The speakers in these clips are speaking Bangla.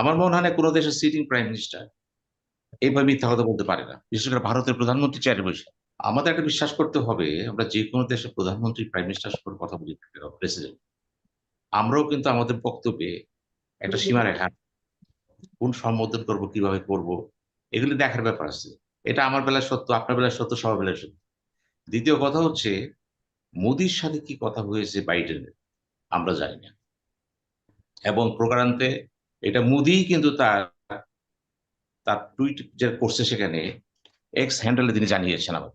আমার মনে হয় না কোনো দেশের সিটিং প্রাইম মিনিস্টার এইভাবে মিথ্যা কথা বলতে পারে না। বিশেষ করে ভারতের প্রধানমন্ত্রী চেয়ারে বসে। আমাদের একটা বিশ্বাস করতে হবে, আমরা যে কোনো দেশের প্রধানমন্ত্রী প্রাইম মিনিস্টার সাথে কথা বলি প্রেসিডেন্ট আমরাও কিন্তু আমাদের বক্তব্যে একটা সীমা রেখা কোন সম্বোধন করব, কীভাবে করব, এগুলি দেখার ব্যাপার আছে। এটা আমার বেলায় সত্য, আপনার বেলায় সত্য, সবার বেলায় সত্য। দ্বিতীয় কথা হচ্ছে, মোদির সাথে কি কথা হয়েছে বাইডেনের, আমরা জানি না। এবং প্রকারান্তে এটা মোদি কিন্তু তার তার টুইট যে করছে সেখানে এক্স হ্যান্ডেলে তিনি জানিয়েছেন আবার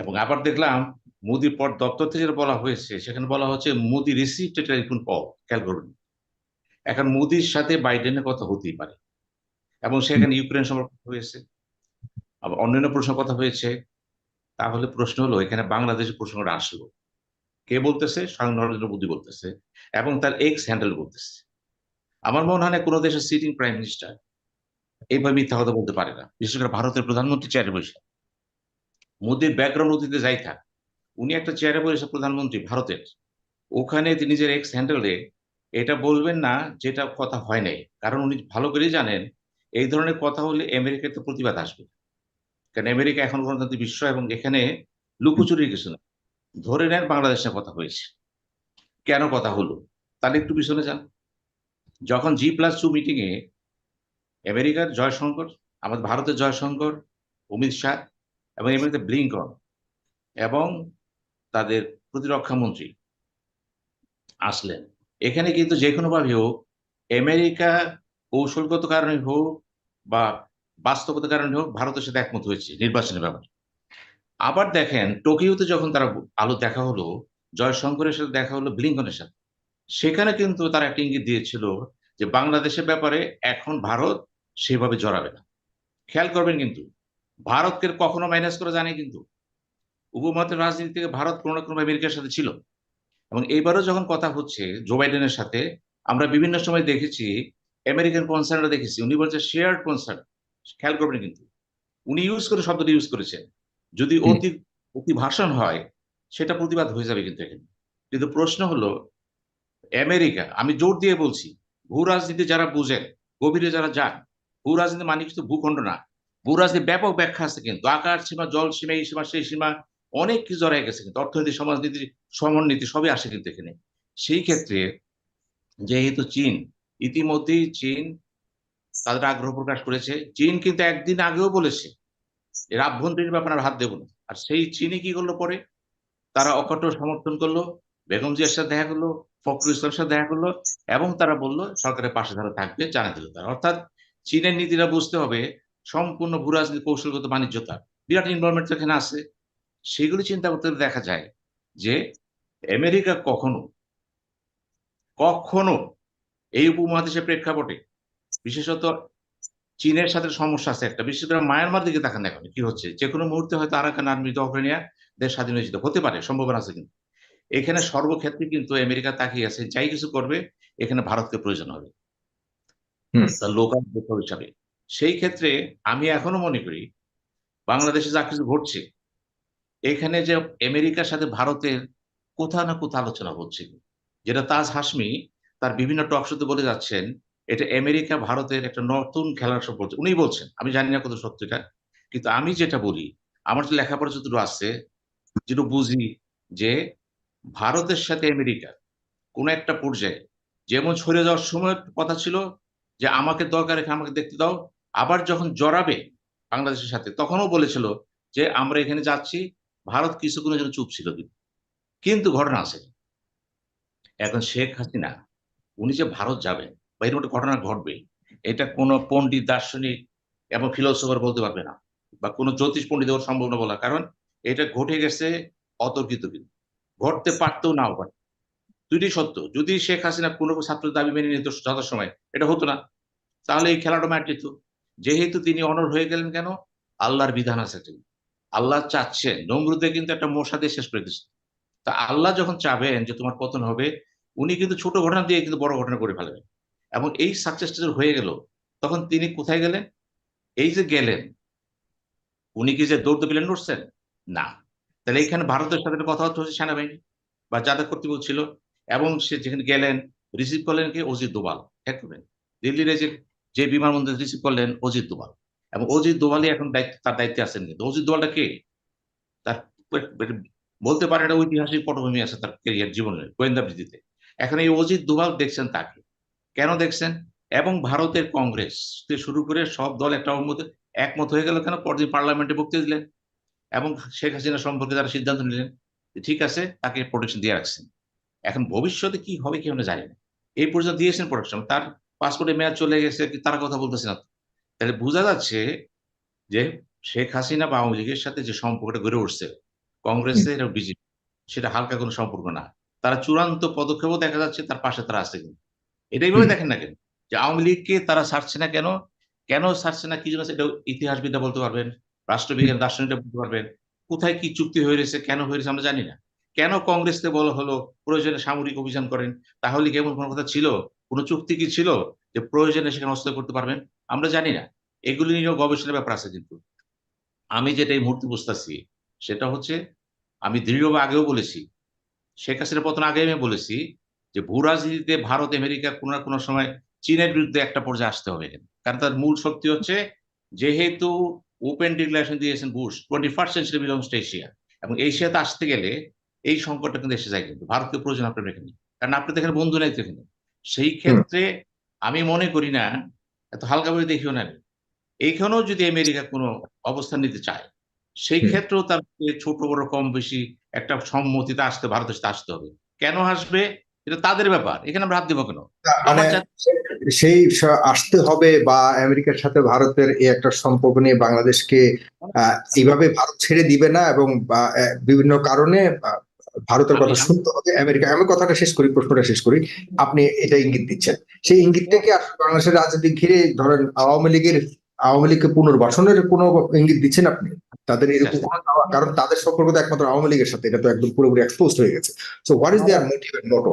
এবং আবার দেখলাম মোদির পর দপ্তর থেকে যেটা বলা হয়েছে, সেখানে বলা হচ্ছে মোদি রিসিভ টেলিফোন কল খেয়াল করুন এখন মোদির সাথে বাইডেনের কথা হতেই পারে। এবং সেখানে ইউক্রেন সম্পর্কে হয়েছে। আবার অন্যান্য প্রশ্ন কথা হয়েছে। তাহলে প্রশ্ন হলো, এখানে বাংলাদেশের প্রশ্নটা আসলো। কে বলতেছে? স্বয়ং নরেন্দ্র মোদী বলতেছে। এবং তার এক্স হ্যান্ডেল বলতেছে। আমার মনে হয় না কোনো দেশের সিটিং প্রাইম মিনিস্টার এইভাবে মিথ্যা কথা বলতে পারে না। বিশেষ করে ভারতের প্রধানমন্ত্রী চেয়ারে বসে। মোদীর ব্যাকগ্রাউন্ড অতীতে যাই থাক, উনি একটা চেয়ারে বসে প্রধানমন্ত্রী ভারতের। ওখানে তিনি নিজের এক্স হ্যান্ডেলে এটা বলবেন না, যেটা কথা হয় নাই। কারণ উনি ভালো করেই জানেন, এই ধরনের কথা হলে আমেরিকাতে প্রতিবাদ আসবে। কারণ আমেরিকা এখন গণতান্ত্রিক বিশ্ব এবং এখানে লুকোচুরি কিছু না। ধরে নেন বাংলাদেশের কথা হয়েছে। কেন কথা হলো? তাহলে একটু পিছনে যান। যখন জি প্লাস টু মিটিং এ আমেরিকার জয়শঙ্কর, আমাদের ভারতের জয়শঙ্কর, অমিত শাহ এবং আমেরিকাতে ব্লিঙ্কন এবং তাদের প্রতিরক্ষা মন্ত্রী আসলেন। এখানে কিন্তু যে কোনোভাবে হোক, আমেরিকা কৌশলগত কারণে হোক বা বাস্তবতার কারণে হোক, ভারতের সাথে একমত হয়েছে নির্বাচনের ব্যাপারে। আবার দেখেন, টোকিওতে যখন তারা আলো দেখা হলো, জয়শঙ্করের সাথে দেখা হলো ব্লিঙ্কনের সাথে। সেখানে কিন্তু তারা একটা ইঙ্গিত দিয়েছিল যে বাংলাদেশের ব্যাপারে এখন ভারত সেভাবে জড়াবে না। খেয়াল করবেন কিন্তু ভারতকে কখনো মাইনাস করা জানে কিন্তু উপমহাদেশের রাজনীতি থেকে ভারত কোনো না কোনো আমেরিকার সাথে ছিল। এবং এইবারও যখন কথা হচ্ছে জো বাইডেনের সাথে আমরা বিভিন্ন সময় দেখেছি আমেরিকান কনসার্নরা দেখেছি উনি বলছে শেয়ার কনসার্ন খেয়াল করবেন কিন্তু উনি ইউজ করে শব্দটি ইউজ করেছেন। যদি অতি অতি ভাষণ হয় সেটা প্রতিবাদ হয়ে যাবে কিন্তু এখানে। কিন্তু প্রশ্ন হলো আমেরিকা, আমি জোর দিয়ে বলছি ভূ রাজনীতি যারা বুঝেন, গভীরে যারা যান ভূ রাজনীতি মানে কিন্তু ভূখণ্ড না। ভূ রাজনীতি ব্যাপক ব্যাখ্যা আছে কিন্তু, আকার সীমা, জল সীমা, এই সীমা, সেই সীমা, অনেক কিছু জড়াই গেছে কিন্তু, অর্থনীতি, সমাজনীতি, সমরনীতি, সবই আসে কিন্তু এখানে। সেই ক্ষেত্রে যেহেতু চীন, ইতিমধ্যেই চীন তাদের আগ্রহ প্রকাশ করেছে। চীন কিন্তু একদিন আগেও বলেছে এর আভ্যন্তরীণ ব্যাপারে হাত দেব না। আর সেই চীনে কি করল পরে? তারা অকট সমর্থন করল, বেগম জিয়ার সাথে দেখা করল ফখরুল ইসলামের সাথে দেখা করল এবং তারা বলল, সরকারের পাশে তারা থাকবে, জানা দিল তারা। অর্থাৎ চীনের নীতিটা বুঝতে হবে, সম্পূর্ণ ভূ রাজনীতি কৌশলগত বাণিজ্যতা বিরাট ইনভলভমেন্ট এখানে আছে। সেগুলি চিন্তা করতে দেখা যায় যে, আমেরিকা কখনো কখনো এই উপমহাদেশের প্রেক্ষাপটে, বিশেষত চীনের সাথে সমস্যা আছে একটা। বিশেষ করে মায়ানমার দিকে তাকান এখন, কি হচ্ছে? যে কোনো মুহূর্তে হয়তো আরাকান আর্মি দখলে নিয়ে দেশ স্বাধীন হয়েছিল হতে পারে, সম্ভাবনা আছে কিন্তু। এখানে সর্বক্ষেত্রে কিন্তু আমেরিকা তাকিয়ে আছে যাই কিছু করবে এখানে ভারতকে প্রয়োজন হবে। লোকাল হিসাবে। সেই ক্ষেত্রে আমি এখনও মনে করি বাংলাদেশে যা কিছু ঘটছে এখানে যে আমেরিকার সাথে ভারতের কোথাও না কোথাও আলোচনা হচ্ছে। যেটা তাজ হাসমি তার বিভিন্ন টক শোতে বলে যাচ্ছেন এটা আমেরিকা ভারতের একটা নতুন খেলার সম্পর্ক উনি বলছেন আমি জানি না কত সত্যিটা কিন্তু আমি যেটা বলি আমার যে লেখাপড়া যতটুকু আছে যেটুকু বুঝি যে ভারতের সাথে আমেরিকা কোন একটা পর্যায়ে। যেমন সরে যাওয়ার সময় কথা ছিল যে, আমাকে দরকার রেখে আমাকে দেখতে দাও। আবার যখন জড়াবে বাংলাদেশের সাথে, তখনও বলেছিল যে, আমরা এখানে যাচ্ছি, ভারত কিছুক্ষণের জন্য চুপ ছিল কিন্তু। কিন্তু ঘটনা আছে। এখন শেখ হাসিনা, উনি যে ভারত যাবেন, বা এরকম একটা ঘটনা ঘটবে, এটা কোনো পণ্ডিত, দার্শনিক এবং ফিলোসফার বলতে পারবে না, বা কোনো জ্যোতিষ পণ্ডিত সম্ভব না বলা। কারণ এটা ঘটে গেছে অতর্কিত কিন্তু। ঘটতে পারতেও নাও পারে। দুইটি সত্য, যদি শেখ হাসিনা কোনো ছাত্র দাবি মেনে নিত সময় এটা হতো না। তাহলে এই খেলাটা ম্যাট যেত যেহেতু তিনি অনর হয়ে গেলেন কেন? আল্লাহর বিধান আছে আল্লাহ চাচ্ছেন, নমরুদে কিন্তু একটা মশা দিয়ে শেষ করে দিচ্ছে তা আল্লাহ যখন চাবেন যে তোমার পতন হবে, উনি কিন্তু ছোট ঘটনা দিয়ে কিন্তু বড় ঘটনা করে ফেলবেন এবং এই সাকসেসটা হয়ে গেল, তখন তিনি কোথায় গেলেন? এই যে গেলেন, উনি কি যে দৌড়তে পেলেন নড়ছেন না। তাহলে এইখানে ভারতের সাথে কথাবার্তা হচ্ছে সেনাবাহিনী বা যাদের কর্তৃপক্ষ ছিল এবং সে যেখানে গেলেন রিসিভ করলেন কে? অজিত দোবাল এক দিল্লির যে যে বিমানবন্দর রিসিভ করলেন অজিত দোভাল। এবং অজিত দোভালই এখন দায়িত্ব, তার দায়িত্বে আছেন কিন্তু। অজিত দোভালটা কে? তার বলতে পারে একটা ঐতিহাসিক পটভূমি আছে তার ক্যারিয়ার জীবনের, গোয়েন্দা বৃত্তিতে এখন এই অজিত দোভাল দেখছেন তাকে। কেন দেখছেন? এবং ভারতের কংগ্রেস থেকে শুরু করে সব দল একটা মত একমত হয়ে গেল কেন? পরদিন পার্লামেন্টে বক্তৃতা দিলেন। এবং শেখ হাসিনা সম্পর্কে তারা সিদ্ধান্ত নিলেন ঠিক আছে তাকে প্রোটেকশন দিয়ে রাখছেন। এখন ভবিষ্যতে কি হবে কি আমরা জানি না। এই পর্যন্ত দিয়েছেন প্রোটেকশন তার পাসপোর্টে মেয়াদ চলে গেছে কি তারা কথা বলতেছে না তাহলে বোঝা যাচ্ছে যে শেখ হাসিনা বা আওয়ামী লীগের সাথে যে সম্পর্কটা গড়ে উঠছে কংগ্রেসের বিজেপি সেটা হালকা কোনো সম্পর্ক না। তারা চূড়ান্ত পদক্ষেপও দেখা যাচ্ছে তার পাশে তারা আছে কিন্তু। এটাই ভাবে দেখেন না কেন? যে আওয়ামী লীগকে তারা ছাড়ছে না কেন? কেন ছাড়ছে না কি জন্য সেটা ইতিহাসবিদরা বলতে পারবেন। রাষ্ট্রবিজ্ঞান দার্শনিকরা বলতে পারবেন কোথায় কি চুক্তি হয়ে রয়েছে কেন হয়ে রয়েছে আমরা জানি না। কেন কংগ্রেসকে বলা হলো প্রয়োজনে সামরিক অভিযান করেন? তাহলে কি এমন কোনো কথা ছিল? কোনো চুক্তি কি ছিল যে প্রয়োজনে সেখানে অস্ত্র করতে পারবেন? আমরা জানি না। এগুলি নিয়েও গবেষণার ব্যাপার আছে কিন্তু। আমি যেটা এই মুহূর্তে বুঝতেছি, সেটা হচ্ছে আমি দৃঢ়ভাবে আগেও বলেছি, শেখ হাসিনা পতন আগে আমি বলেছি যে ভূ রাজনীতিতে ভারত, আমেরিকা কোনো না কোনো সময় চীনের বিরুদ্ধে একটা পর্যায়ে আসতে হবে কারণ তার মূল শক্তি হচ্ছে যেহেতু ওপেন ডিক্লারেশন দিয়েছেন Bush twenty first century belongs to Asia এবং এশিয়াতে আসতে গেলে এই সংকটটা কিন্তু এসে যায় কিন্তু। ভারতীয় প্রয়োজন আপনার এখানে। কারণ আপনি তো এখানে বন্ধু নাই এখানে। সেই ক্ষেত্রে আমি মনে করি না এত হালকা ভাবে দেখিও না। এইখানেও যদি আমেরিকা কোনো অবস্থান নিতে চায় সেই ক্ষেত্রেও তার ছোট বড় কম বেশি একটা সম্মতিতে আসতে ভারতের সাথে আসতে হবে। কেন আসবে? এটা তাদের ব্যাপার এখানে আমরা হাত দিব কেন? মানে সেই আসতে হবে বা আমেরিকার সাথে ভারতের এই একটা সম্পর্ক নিয়ে বাংলাদেশকে এইভাবে ভারত ছেড়ে দিবে না এবং বিভিন্ন কারণে ভারতের কথা শুনতে হবে আমেরিকা আমি কথাটা শেষ করি প্রশ্নটা শেষ করি। আপনি এটা ইঙ্গিত দিচ্ছেন। সেই ইঙ্গিতটাকে আসলে বাংলাদেশের রাজনীতি ঘিরে ধরেন আওয়ামী লীগের আওয়ামী লীগকে পুনর্বাসনের কোনো ইঙ্গিত দিচ্ছেন আপনি? তাদের এরকম কারণ তাদের সম্পর্ক তো একমাত্র আওয়ামী লীগের সাথে এটা তো একদম পুরোপুরি এক্সপোজ হয়ে গেছে। So what is their motive and motto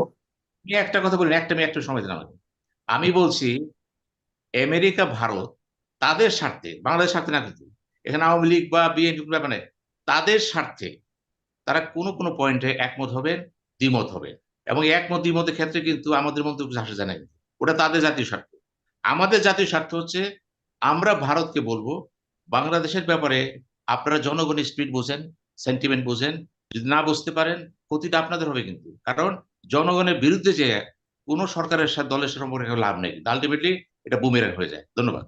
একটা কথা বলি একটা আমি একটা সময় আমাকে আমি বলছি, আমেরিকা, ভারত, তাদের স্বার্থে বাংলাদেশ স্বার্থে না কিন্তু, এখানে আওয়ামী লীগ বা বিএনপি মানে তাদের স্বার্থে তারা কোনো কোনো পয়েন্টে একমত হবে, দ্বিমত হবে। এবং একমত, দ্বিমতের ক্ষেত্রে কিন্তু আমাদের মধ্যে আসে যায় না। ওটা তাদের জাতীয় স্বার্থ। আমাদের জাতীয় স্বার্থ হচ্ছে, আমরা ভারতকে বলব, বাংলাদেশের ব্যাপারে আপনারা জনগণের স্পিড বোঝেন সেন্টিমেন্ট বোঝেন, যদি না বুঝতে পারেন, ক্ষতিটা আপনাদের হবে কিন্তু। কারণ জনগণের বিরুদ্ধে যে কোনো সরকারের সাথে দলের সম্পর্কে লাভ নেই। আলটিমেটলি এটা বুমেরাং হয়ে যায়। ধন্যবাদ।